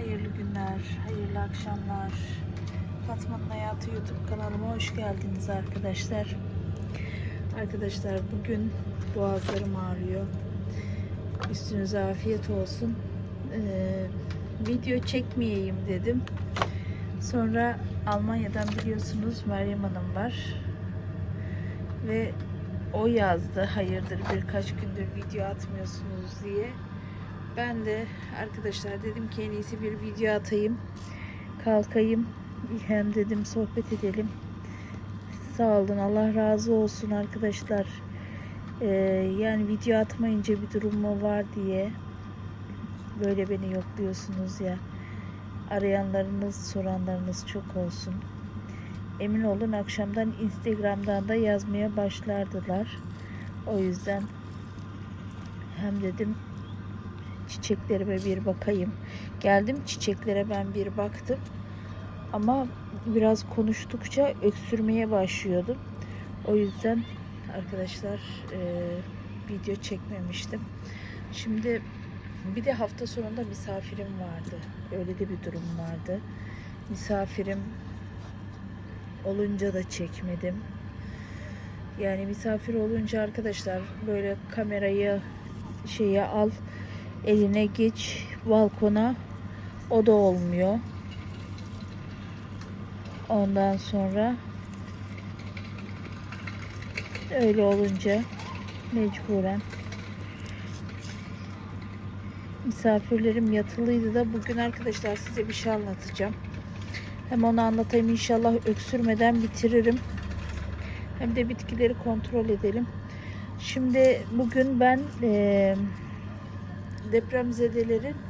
Hayırlı günler, hayırlı akşamlar. Fatma'nın Hayatı YouTube kanalıma hoş geldiniz arkadaşlar. Arkadaşlar bugün boğazlarım ağrıyor. Üstünüze afiyet olsun. Ee, video çekmeyeyim dedim. Sonra Almanya'dan biliyorsunuz Meryem Hanım var. Ve o yazdı hayırdır birkaç gündür video atmıyorsunuz diye. Ben de arkadaşlar dedim ki en iyisi bir video atayım. Kalkayım. Hem dedim sohbet edelim. Sağ olun. Allah razı olsun arkadaşlar. Ee, yani video atmayınca bir durum mu var diye böyle beni yokluyorsunuz ya. Arayanlarınız, soranlarınız çok olsun. Emin olun akşamdan Instagram'dan da yazmaya başlardılar. O yüzden hem dedim çiçeklerime bir bakayım. Geldim çiçeklere ben bir baktım. Ama biraz konuştukça öksürmeye başlıyordum. O yüzden arkadaşlar e, video çekmemiştim. Şimdi bir de hafta sonunda misafirim vardı. Öyle de bir durum vardı. Misafirim olunca da çekmedim. Yani misafir olunca arkadaşlar böyle kamerayı şeye al eline geç balkona o da olmuyor. Ondan sonra öyle olunca mecburen misafirlerim yatılıydı da bugün arkadaşlar size bir şey anlatacağım. Hem onu anlatayım inşallah öksürmeden bitiririm. Hem de bitkileri kontrol edelim. Şimdi bugün ben eee depremzedelerin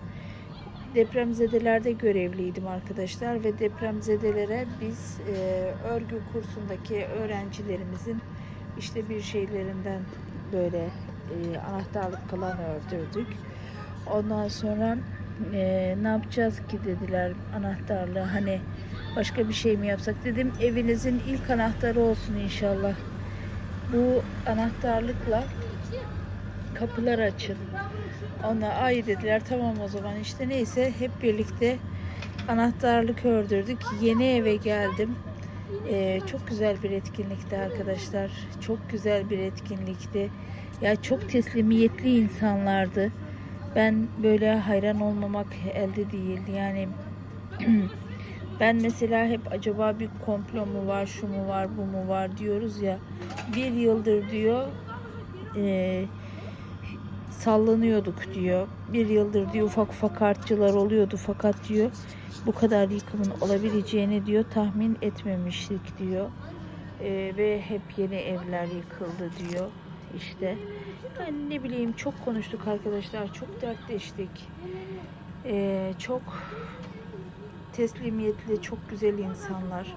depremzedelerde görevliydim arkadaşlar ve depremzedelere biz e, örgü kursundaki öğrencilerimizin işte bir şeylerinden böyle e, anahtarlık falan ördürdük. Ondan sonra e, ne yapacağız ki dediler anahtarlığı hani başka bir şey mi yapsak dedim evinizin ilk anahtarı olsun inşallah. Bu anahtarlıkla kapılar açın. Ona ay dediler tamam o zaman işte neyse hep birlikte anahtarlık ördürdük. Yeni eve geldim. Ee, çok güzel bir etkinlikti arkadaşlar. Çok güzel bir etkinlikti. Ya çok teslimiyetli insanlardı. Ben böyle hayran olmamak elde değil. Yani ben mesela hep acaba bir komplo mu var, şu mu var, bu mu var diyoruz ya. Bir yıldır diyor eee sallanıyorduk diyor. Bir yıldır diyor ufak ufak artçılar oluyordu fakat diyor bu kadar yıkımın olabileceğini diyor tahmin etmemiştik diyor. Ee, ve hep yeni evler yıkıldı diyor. İşte yani ne bileyim çok konuştuk arkadaşlar. Çok dertleştik. Ee, çok teslimiyetli, çok güzel insanlar.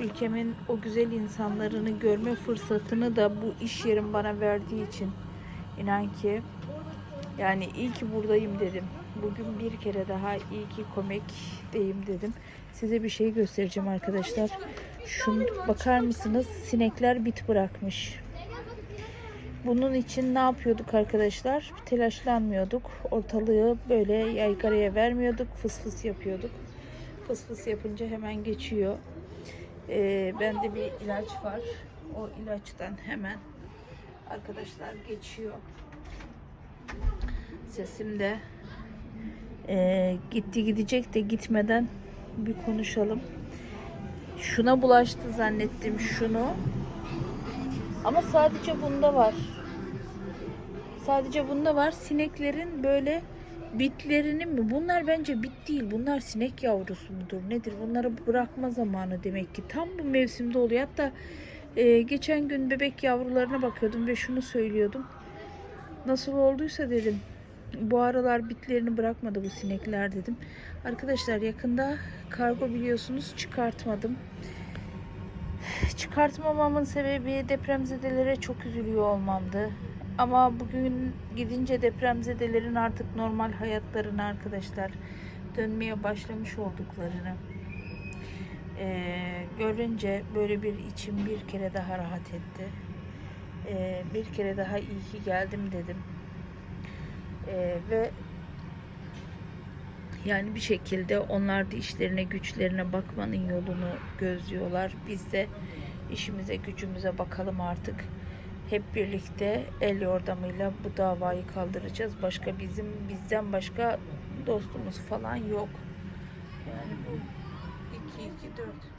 Ülkemin o güzel insanlarını görme fırsatını da bu iş yerim bana verdiği için inan ki yani iyi ki buradayım dedim. Bugün bir kere daha iyi ki komekteyim dedim. Size bir şey göstereceğim arkadaşlar. Şunu bakar mısınız? Sinekler bit bırakmış. Bunun için ne yapıyorduk arkadaşlar? Telaşlanmıyorduk. Ortalığı böyle yaygaraya vermiyorduk. Fıs fıs yapıyorduk. Fıs fıs yapınca hemen geçiyor. Ee, bende bir ilaç var. O ilaçtan hemen arkadaşlar geçiyor. Sesim de e, gitti gidecek de gitmeden bir konuşalım. Şuna bulaştı zannettim şunu. Ama sadece bunda var. Sadece bunda var. Sineklerin böyle bitlerinin mi? Bunlar bence bit değil. Bunlar sinek yavrusu mudur? Nedir? Bunları bırakma zamanı demek ki. Tam bu mevsimde oluyor. Hatta e, geçen gün bebek yavrularına bakıyordum ve şunu söylüyordum. Nasıl olduysa dedim. Bu aralar bitlerini bırakmadı bu sinekler dedim. Arkadaşlar yakında kargo biliyorsunuz çıkartmadım. Çıkartmamamın sebebi depremzedelere çok üzülüyor olmamdı. Ama bugün gidince depremzedelerin artık normal hayatlarına arkadaşlar dönmeye başlamış olduklarını eee, görünce böyle bir içim bir kere daha rahat etti. Eee, bir kere daha iyi ki geldim dedim. Eee, ve Yani bir şekilde onlar da işlerine güçlerine bakmanın yolunu gözlüyorlar. Biz de işimize gücümüze bakalım artık. Hep birlikte el yordamıyla bu davayı kaldıracağız. Başka bizim bizden başka dostumuz falan yok. Yani bu 2 2 4